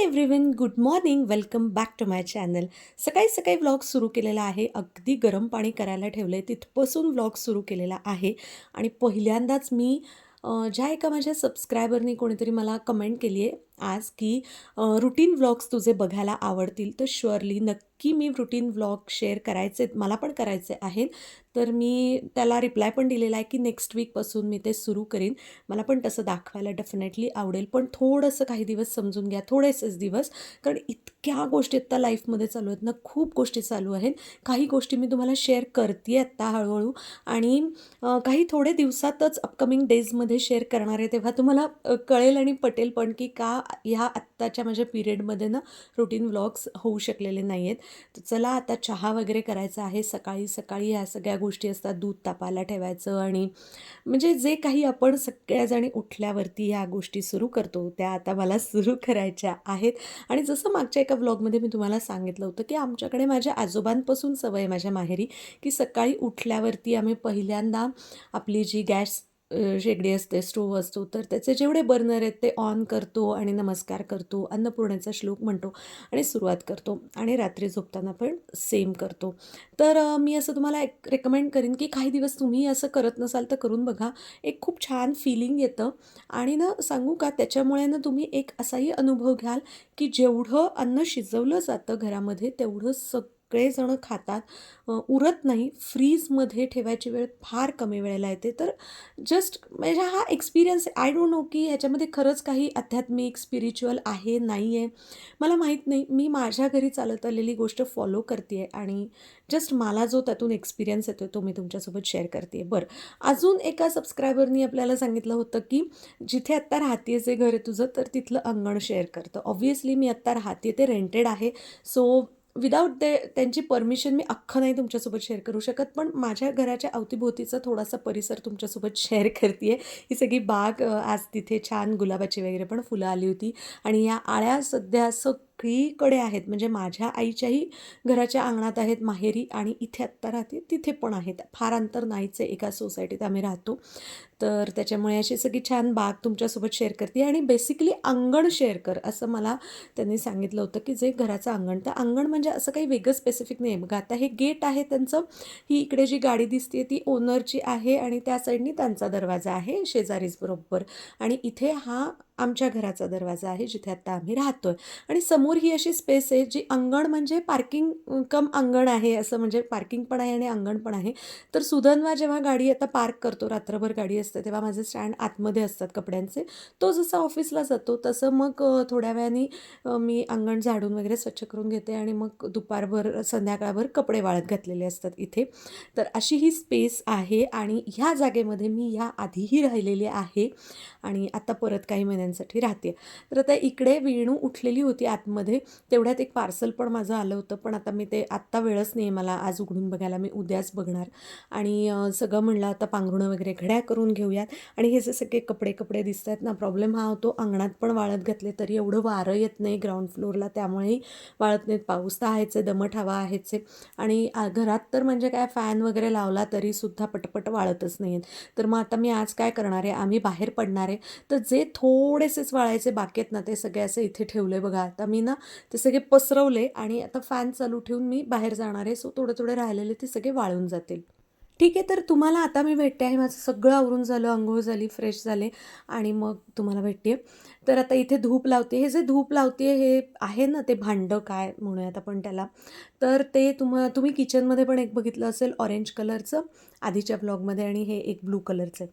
Everyone good morning welcome back to my channel सकाळी सकाळी vlog सुरू केलेला आहे. अगदी गरम पाणी करायला ठेवलं आहे तिथपासून व्लॉग सुरू केलेला आहे. आणि पहिल्यांदाच मी ज्या एका माझ्या सबस्क्रायबरनी कोणीतरी मला कमेंट केली आहे आज की रुटीन व्लॉग्स तुझे बघायला आवडतील तर शुअरली नक्की मी रुटीन व्लॉग शेअर करायचे मला पण करायचे आहेत. तर मी त्याला रिप्लाय पण दिलेला आहे की नेक्स्ट वीकपासून मी ते सुरू करीन. मला पण तसं दाखवायला डेफिनेटली आवडेल. पण थोडंसं काही दिवस समजून घ्या थोडेसेच दिवस. कारण इतक्या गोष्टी आत्ता लाईफमध्ये चालू आहेत ना खूप गोष्टी चालू आहेत. काही गोष्टी मी तुम्हाला शेअर करते आत्ता हळूहळू. आणि काही थोडे दिवसातच अपकमिंग डेजमध्ये शेअर करणार आहे तेव्हा तुम्हाला कळेल आणि पटेल पण की का ह्या आत्ताच्या माझ्या पिरियडमध्ये ना रुटीन व्लॉग्स होऊ शकलेले नाही आहेत चला आता चहा वगैरे करायचा आहे. सकाळी सकाळी ह्या सगळ्या गोष्टी असतात. दूध तापायला ठेवायचं आणि म्हणजे जे काही आपण सगळ्याजणी उठल्यावरती ह्या गोष्टी सुरू करतो त्या आता मला सुरू करायच्या आहेत. आणि जसं मागच्या एका व्लॉगमध्ये मी तुम्हाला सांगितलं होतं की आमच्याकडे माझ्या आजोबांपासून सवय आहे माझ्या माहेरी की सकाळी उठल्यावरती आम्ही पहिल्यांदा आपली जी गॅस शेगडी असते स्टोव असतो तर त्याचे जेवढे बर्नर आहेत ते ऑन करतो आणि नमस्कार करतो अन्नपूर्णेचा श्लोक म्हणतो आणि सुरुवात करतो आणि रात्री झोपताना पण सेम करतो. तर मी असं तुम्हाला एक रेकमेंड करेन की काही दिवस तुम्ही असं करत नसाल तर करून बघा. एक खूप छान फिलिंग येतं आणि ना सांगू का त्याच्यामुळे ना तुम्ही एक असाही अनुभव घ्याल की जेवढं अन्न शिजवलं जातं घरामध्ये तेवढं सगळेजणं खातात. उरत नाही. फ्रीजमध्ये ठेवायची वेळ फार कमी वेळेला येते. तर जस्ट म्हणजे हा एक्सपिरियन्स आय डोंट नो की ह्याच्यामध्ये खरंच काही आध्यात्मिक स्पिरिच्युअल आहे नाही आहे मला माहीत नाही. मी माझ्या घरी चालत आलेली गोष्ट फॉलो करते आहे आणि जस्ट मला जो त्यातून एक्सपिरियन्स येतो तो मी तुमच्यासोबत शेअर करते बरं. अजून एका सबस्क्रायबरनी आपल्याला सांगितलं होतं की जिथे आत्ता राहते जे घर आहे तुझं तर तिथलं अंगण शेअर करतं ऑब्व्हियसली मी आत्ता राहते ते रेंटेड आहे. सो विदाऊट ते त्यांची परमिशन मी अख्खं नाही तुमच्यासोबत शेअर करू शकत पण माझ्या घराच्या अवतीभोवतीचा थोडासा परिसर तुमच्यासोबत शेअर करते ही सगळी बाग आज तिथे छान गुलाबाची वगैरे पण फुलं आली होती. आणि या आळ्या सध्या असं सगळीकडे आहेत. म्हणजे माझ्या आईच्याही घराच्या अंगणात आहेत माहेरी आणि इथे आत्ता राहते तिथे पण आहेत. फार अंतर नाहीच आहे एका सोसायटीत आम्ही राहतो. तर त्याच्यामुळे अशी सगळी छान बाग तुमच्यासोबत शेअर करते आणि बेसिकली अंगण शेअर कर असं मला त्यांनी सांगितलं होतं की जे घराचं अंगण. तर अंगण म्हणजे असं काही वेगळं स्पेसिफिक नाही आहे बघा आता हे गेट आहे त्यांचं. ही इकडे जी गाडी दिसते ती ओनरची आहे आणि त्या साईडनी त्यांचा दरवाजा आहे शेजारीच बरोबर. आणि इथे हा आमच्या घराचा दरवाजा आहे जिथे आत्ता आम्ही राहतोय. आणि समोर ही अशी स्पेस आहे जी अंगण म्हणजे पार्किंग कम अंगण आहे असं म्हणजे पार्किंग पण आहे आणि अंगण पण आहे. तर सुधन्वा जेव्हा गाडी आता पार्क करतो रात्रभर गाडी असते तेव्हा माझे स्टँड आतमध्ये असतात कपड्यांचे. तो जसा ऑफिसला जातो तसं मग थोड्या वेळाने मी अंगण झाडून वगैरे स्वच्छ करून घेते आणि मग दुपारभर संध्याकाळभर कपडे वाळत घातलेले असतात इथे. तर अशी ही स्पेस आहे आणि ह्या जागेमध्ये मी ह्या आधीही राहिलेली आहे. आणि आता परत काही सगळ्यांसाठी राहते. तर आता इकडे वेणू उठलेली होती आतमध्ये. तेवढ्यात एक पार्सल पण माझं आलं होतं पण आता मी ते आत्ता वेळच नाही आहे मला आज उघडून बघायला मी उद्याच बघणार. आणि सगळं म्हणलं आता पांघरुणं वगैरे घड्या करून घेऊयात. आणि हे जे सगळे कपडे कपडे दिसत आहेत ना प्रॉब्लेम हा होतो. अंगणात पण वाळत घातले तरी एवढं वारं येत नाही ग्राउंड फ्लोअरला त्यामुळेही वाळत नाहीत. पाऊस तर आहेच आहे दमट हवा आहेच आहे आणि घरात तर म्हणजे काय फॅन वगैरे लावला तरीसुद्धा पटपट वाळतच नाही आहेत तर मग आता मी आज काय करणार आहे? आम्ही बाहेर पडणार आहे. तर जे थोडेसेच वाळायचे बाकी आहेत ना ते सगळे असे इथे ठेवले बघा. आता मी ना ते सगळे पसरवले आणि आता फॅन चालू ठेवून मी बाहेर जाणार आहे. सो थोडे थोडे राहिलेले ते सगळे वाळून जातील. ठीक आहे तर तुम्हाला आता मी भेटते आहे. माझं सगळं आवरून झालं अंघोळ झाली फ्रेश झाले आणि मग तुम्हाला भेटते तर आता इथे धूप लावते हे जे धूप लावते हे आहे ना ते भांडं काय म्हणूयात आपण त्याला. तर ते तुम तुम्ही किचनमध्ये पण एक बघितलं असेल ऑरेंज कलरचं आधीच्या ब्लॉगमध्ये आणि हे एक ब्लू कलरचं आहे.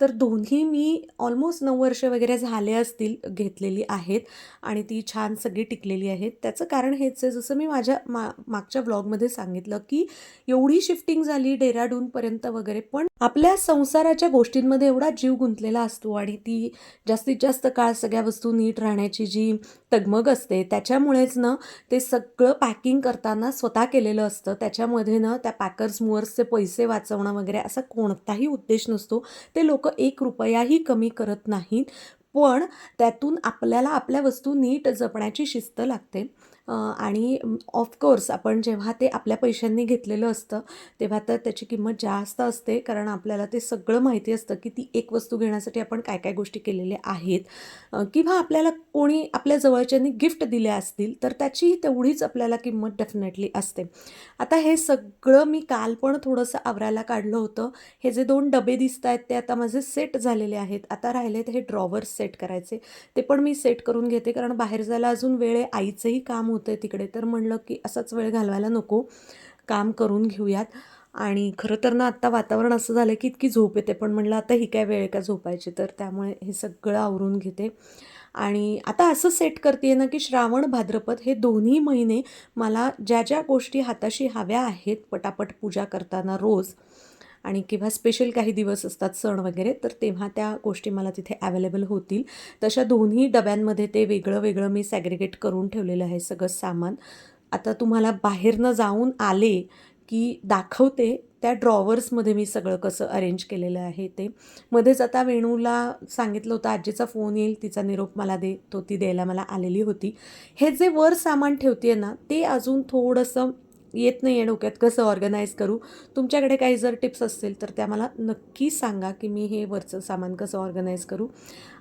तर दोन्ही मी ऑलमोस्ट नऊ वर्ष वगैरे झाले असतील घेतलेली आहेत आणि ती छान सगळी टिकलेली आहेत. त्याचं कारण हेच आहे जसं मी माझ्या मा मागच्या ब्लॉगमध्ये सांगितलं की एवढी शिफ्टिंग झाली डेराडूनपर्यंत वगैरे पण आपल्या संसाराच्या गोष्टींमध्ये एवढा जीव गुंतलेला असतो आणि ती जास्तीत जास्त काळ सगळ्या वस्तू नीट राहण्याची जी तगमग असते त्याच्यामुळेच ना ते सगळं पॅकिंग करताना स्वतः केलेलं असतं. त्याच्यामध्ये ना त्या पॅकर्स मुअर्सचे पैसे वाचवणं वगैरे असा कोणताही उद्देश नसतो. ते लोक एक रुपयाही कमी करत नाहीत. पण त्यातून आपल्याला आपल्या वस्तू नीट जपण्याची शिस्त लागते. आणि ऑफकोर्स आपण जेव्हा ते आपल्या पैशांनी घेतलेलं असतं तेव्हा तर त्याची किंमत जास्त असते कारण आपल्याला ते सगळं माहिती असतं की ती एक वस्तू घेण्यासाठी आपण काय काय गोष्टी केलेल्या आहेत. किंवा आपल्याला कोणी आपल्या जवळच्यांनी गिफ्ट दिल्या असतील तर त्याची तेवढीच आपल्याला किंमत डेफिनेटली असते. आता हे सगळं मी काल पण थोडंसं आवरायला काढलं होतं. हे जे दोन डबे दिसत आहेत ते आता माझे सेट झालेले आहेत. आता राहिलेत हे ड्रॉवर्स सेट करायचे. ते पण मी सेट करून घेते कारण बाहेर जायला अजून वेळ आहे. आईचंही काम होतं आहे तिकडे तर म्हणलं की असाच वेळ घालवायला नको. काम करून घेऊयात. आणि खरं तर ना आत्ता वातावरण असं झालं की इतकी झोप येते. पण म्हणलं आता ही काय वेळ का झोपायची? तर त्यामुळे हे सगळं आवरून घेते. आणि आता असं सेट करते ना की श्रावण भाद्रपद हे दोन्ही महिने मला ज्या ज्या गोष्टी हाताशी हव्या आहेत पटापट पूजा करताना रोज आणि किंवा स्पेशल काही दिवस असतात सण वगैरे तर तेव्हा त्या गोष्टी मला तिथे अवेलेबल होतील. तशा दोन्ही डब्यांमध्ये ते वेगळं वेगळं मी सॅग्रिगेट करून ठेवलेलं आहे सगळं सामान. आता तुम्हाला बाहेरनं जाऊन आले की दाखवते त्या ड्रॉवर्समध्ये मी सगळं कसं अरेंज केलेलं आहे ते. मध्येच आता वेणूला सांगितलं होतं आजीचा फोन येईल तिचा निरोप मला दे तो ती द्यायला मला आलेली होती. हे जे वर सामान ठेवते ना ते अजून थोडंसं येत नाही आहे डोक्यात कसं ऑर्गनाईज करू? तुमच्याकडे काही जर टिप्स असतील तर त्या मला नक्की सांगा की मी हे वरचं सामान कसं ऑर्गनाईज करू.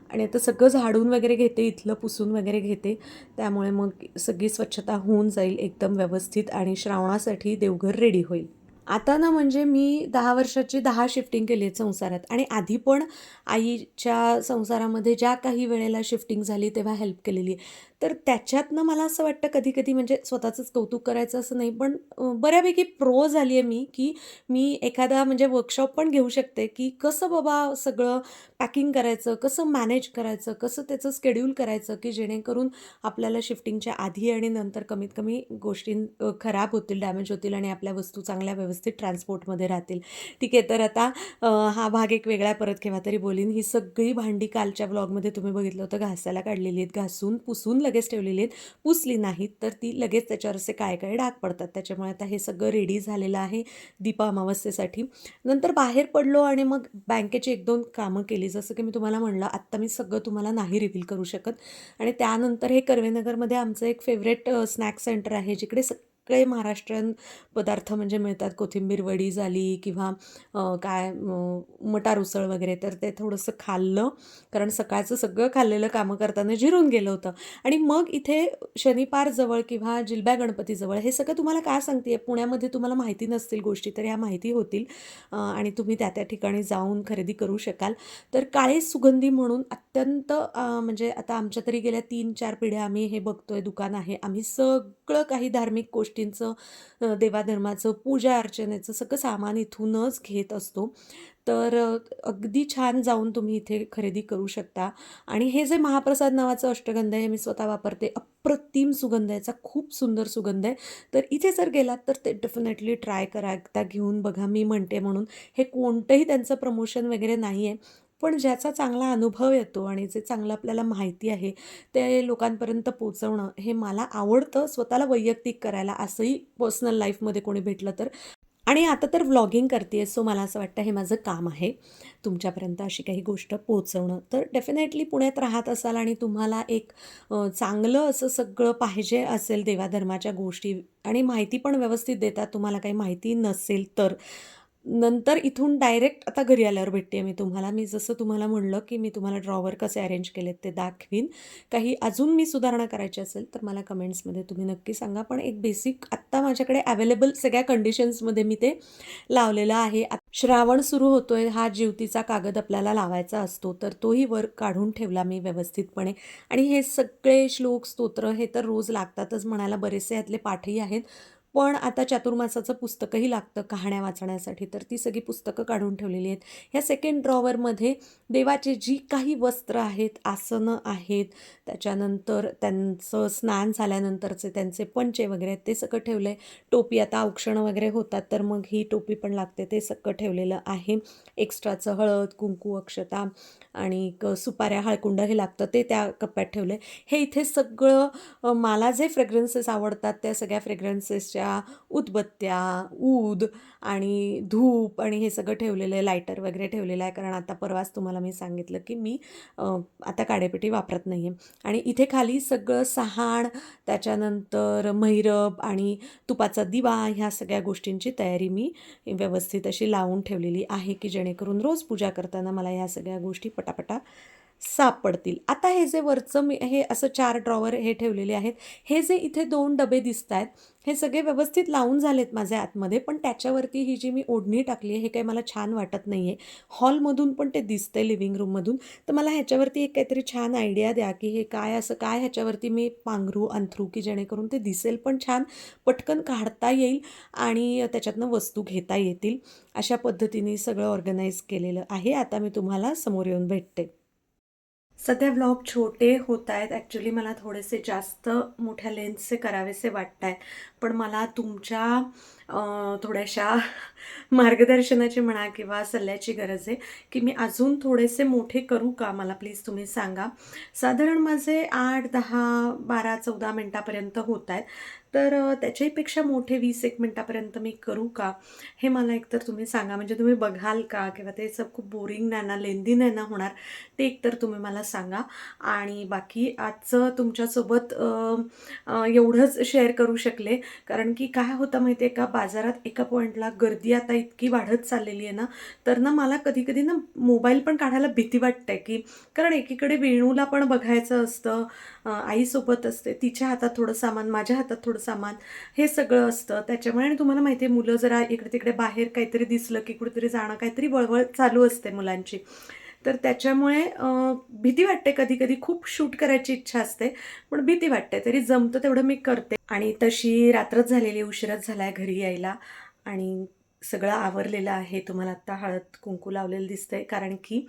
आणि आता सगळं झाडून वगैरे घेते इथलं पुसून वगैरे घेते. त्यामुळे मग सगळी स्वच्छता होऊन जाईल एकदम व्यवस्थित आणि श्रावणासाठी देवघर रेडी होईल. आता ना म्हणजे मी दहा वर्षाची दहा शिफ्टिंग केली आहेत संसारात. आणि आधी पण आईच्या संसारामध्ये ज्या काही वेळेला शिफ्टिंग झाली तेव्हा हेल्प केलेली आहे. तर त्याच्यातनं मला असं वाटतं कधी कधी म्हणजे स्वतःचंच कौतुक करायचं असं नाही पण बऱ्यापैकी प्रो झाली आहे मी की मी एखादा म्हणजे वर्कशॉप पण घेऊ शकते की कसं बाबा सगळं पॅकिंग करायचं कसं मॅनेज करायचं कसं त्याचं स्केड्यूल करायचं की जेणेकरून आपल्याला शिफ्टिंगच्या आधी आणि नंतर कमीत कमी गोष्टी खराब होतील डॅमेज होतील आणि आपल्या वस्तू चांगल्या व्यवस्थित ट्रान्सपोर्टमध्ये राहतील. ठीक आहे तर आता हा भाग एक वेगळा परत केव्हा तरी बोलीन. ही सगळी भांडी कालच्या ब्लॉगमध्ये तुम्ही बघितलं होतं. घासायला काढलेली आहेत. घासून पुसून लगेच ठेवलेली आहेत. पुसली नाहीत तर ती लगेच त्याच्यावर असे काय काय डाग पडतात. त्याच्यामुळे आता हे सगळं रेडी झालेलं आहे दीपा अमावस्येसाठी. नंतर बाहेर पडलो आणि मग बँकेची एक दोन कामं केली. जसं की मी तुम्हाला म्हणलं आत्ता मी सगळं तुम्हाला नाही रिव्हील करू शकत. आणि त्यानंतर हे कर्वेनगरमध्ये आमचं एक फेवरेट स्नॅक सेंटर आहे जिकडे सगळे महाराष्ट्रीयन पदार्थ म्हणजे मिळतात. कोथिंबीर वडी झाली किंवा काय मटार उसळ वगैरे तर ते थोडंसं खाल्लं. कारण सकाळचं सगळं खाल्लेलं कामं करताना जिरून गेलं होतं. आणि मग इथे शनिपारजवळ किंवा जिलब्या गणपतीजवळ हे सगळं तुम्हाला काय सांगते आहे पुण्यामध्ये तुम्हाला माहिती नसतील गोष्टी तर ह्या माहिती होतील. आणि तुम्ही त्या त्या ठिकाणी जाऊन खरेदी करू शकाल. तर काळे सुगंधी म्हणून अत्यंत म्हणजे आता आमच्या तरी गेल्या तीन चार पिढ्या आम्ही हे बघतोय दुकान आहे. आम्ही सगळं काही धार्मिक गोष्टींचं देवाधर्माचं पूजा अर्चनेचं सगळं सामान इथूनच घेत असतो. तर अगदी छान जाऊन तुम्ही इथे खरेदी करू शकता. आणि हे जे महाप्रसाद नावाचं अष्टगंध आहे हे मी स्वतः वापरते. अप्रतिम सुगंध याचा खूप सुंदर सुगंध आहे. तर इथे जर गेलात तर ते डेफिनेटली ट्राय करा. एकदा घेऊन बघा. मी म्हणते म्हणून. हे कोणतंही त्यांचं प्रमोशन वगैरे नाही आहे पण ज्याचा चांगला अनुभव येतो आणि जे चांगलं आपल्याला माहिती आहे ते लोकांपर्यंत पोचवणं हे मला आवडतं स्वतःला वैयक्तिक करायला असंही पर्सनल लाईफमध्ये कोणी भेटलं तर. आणि आता तर व्लॉगिंग करते सो मला असं वाटतं हे माझं काम आहे. तुमच्यापर्यंत अशी काही गोष्ट पोहोचवणं. तर डेफिनेटली पुण्यात राहत असाल आणि तुम्हाला एक चांगलं असं सगळं पाहिजे असेल देवाधर्माच्या गोष्टी आणि माहिती पण व्यवस्थित देतात तुम्हाला काही माहिती नसेल तर. नंतर इथून डायरेक्ट आता घरी आल्यावर भेटते मी तुम्हाला. मी जसं तुम्हाला म्हणलं की मी तुम्हाला ड्रॉवर कसे अरेंज केलेत ते दाखवीन. काही अजून मी सुधारणा करायची असेल तर मला कमेंट्समध्ये तुम्ही नक्की सांगा. पण एक बेसिक आत्ता माझ्याकडे अवेलेबल सगळ्या कंडिशन्समध्ये मी ते लावलेलं आहे. श्रावण सुरू होतोय. हा जीवतीचा कागद आपल्याला लावायचा असतो. तर तोही वर काढून ठेवला मी व्यवस्थितपणे. आणि हे सगळे श्लोक स्तोत्र हे तर रोज लागतातच म्हणायला बरेचसे यातले पाठही आहेत. पण आता चातुर्मासाचं पुस्तकही लागतं कहाण्या वाचण्यासाठी तर ती सगळी पुस्तकं काढून ठेवलेली आहेत. ह्या सेकंड ड्रॉवरमध्ये देवाचे जी काही वस्त्र आहेत आसनं आहेत त्याच्यानंतर त्यांचं स्नान झाल्यानंतरचे त्यांचे पंचे वगैरे आहेत ते सगळं ठेवलं आहे टोपी आता औक्षणं वगैरे होतात तर मग ही टोपी पण लागते ते सगळं ठेवलेलं आहे. एक्स्ट्राचं हळद कुंकू अक्षता आणि क सुपाऱ्या हळकुंड हे लागतं ते त्या कप्प्यात ठेवलं आहे हे इथे सगळं मला जे फ्रेग्रन्सेस आवडतात त्या सगळ्या फ्रेग्रन्सेसच्या त्या उदबत्त्या ऊद आणि धूप आणि हे सगळं ठेवलेलं आहे लायटर वगैरे ठेवलेलं आहे. कारण आता परवाच तुम्हाला मी सांगितलं की मी आता काडेपेटी वापरत नाही आहे आणि इथे खाली सगळं सहाण त्याच्यानंतर मैरब आणि तुपाचा दिवा ह्या सगळ्या गोष्टींची तयारी मी व्यवस्थित अशी लावून ठेवलेली आहे की जेणेकरून रोज पूजा करताना मला ह्या सगळ्या गोष्टी पटापटा सापडतील. आता हे जे वरचं मी हे असं चार ड्रॉवर हे ठेवलेले आहेत हे जे इथे दोन डबे दिसत आहेत हे सगळे व्यवस्थित लावून झालेत माझ्या आतमध्ये पण त्याच्यावरती ही जी मी ओढणी टाकली आहे हे काही मला छान वाटत नाही आहे हॉलमधून पण ते दिसतंय लिव्हिंग रूममधून तर मला ह्याच्यावरती एक काहीतरी छान आयडिया द्या की हे काय असं काय ह्याच्यावरती मी पांघरू अंथरू की जेणेकरून ते दिसेल पण छान पटकन काढता येईल आणि त्याच्यातनं वस्तू घेता येतील. अशा पद्धतीने सगळं ऑर्गनाईज केलेलं आहे. आता मी तुम्हाला समोर येऊन भेटते. सध्या व्लॉग छोटे होत आहेत. ॲक्च्युली मला थोडेसे जास्त मोठ्या लेन्सचे करावेसे वाटत आहे पण मला तुमच्या थोड्याशा मार्गदर्शनाची म्हणा किंवा सल्ल्याची गरज आहे की मी अजून थोडेसे मोठे करू का? मला प्लीज तुम्ही सांगा. साधारण माझे आठ दहा बारा चौदा मिनटापर्यंत होत आहेत. तर त्याच्याहीपेक्षा मोठे वीस एक मिनटापर्यंत मी करू का? हे मला एकतर तुम्ही सांगा. म्हणजे तुम्ही बघाल का? किंवा ते सब खूप बोरिंग नाही ना लेंदी नाही ना होणार ते एकतर तुम्ही मला सांगा. आणि बाकी आजचं तुमच्यासोबत एवढंच शेअर करू शकले. कारण की काय होतं माहिती आहे का? बाजारात एका पॉईंटला गर्दी आता इतकी वाढत चाललेली आहे ना तर ना मला कधी कधी ना मोबाईल पण काढायला भीती वाटते की कारण एकीकडे वेणूला पण बघायचं असतं आईसोबत असते तिच्या हातात थोडं सामान माझ्या हातात थोडं सामान हे सगळं असतं. त्याच्यामुळे आणि तुम्हाला माहिती आहे मुलं जरा इकडे तिकडे बाहेर काहीतरी दिसलं की कुठेतरी जाणं काहीतरी वळवळ चालू असते मुलांची. तर त्याच्यामुळे भीती वाटते कधी कधी खूप शूट करायची इच्छा असते पण भीती वाटते. तरी जमतं तेवढं मी करते. आणि तशी रात्रच झालेली उशिराच झाला आहे घरी यायला. आणि सगळं आवरलेलं आहे. तुम्हाला आत्ता हळद कुंकू लावलेलं दिसतंय. कारण की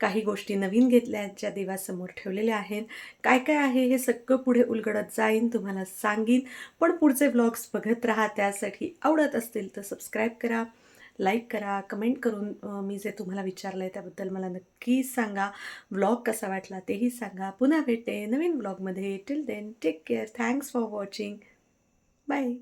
काही गोष्टी नवीन घेतल्या ज्या देवासमोर ठेवलेल्या आहेत. काय काय आहे हे सगळं पुढे उलगडत जाईन तुम्हाला सांगीन. पण पुढचे ब्लॉग्स बघत राहा. त्यासाठी आवडत असतील तर सबस्क्राईब करा लाईक करा कमेंट करून मी जे तुम्हाला विचारलं आहे त्याबद्दल मला नक्की सांगा. व्लॉग कसा वाटला तेही सांगा. पुन्हा भेटते नवीन ब्लॉगमध्ये till then take care thanks for watching bye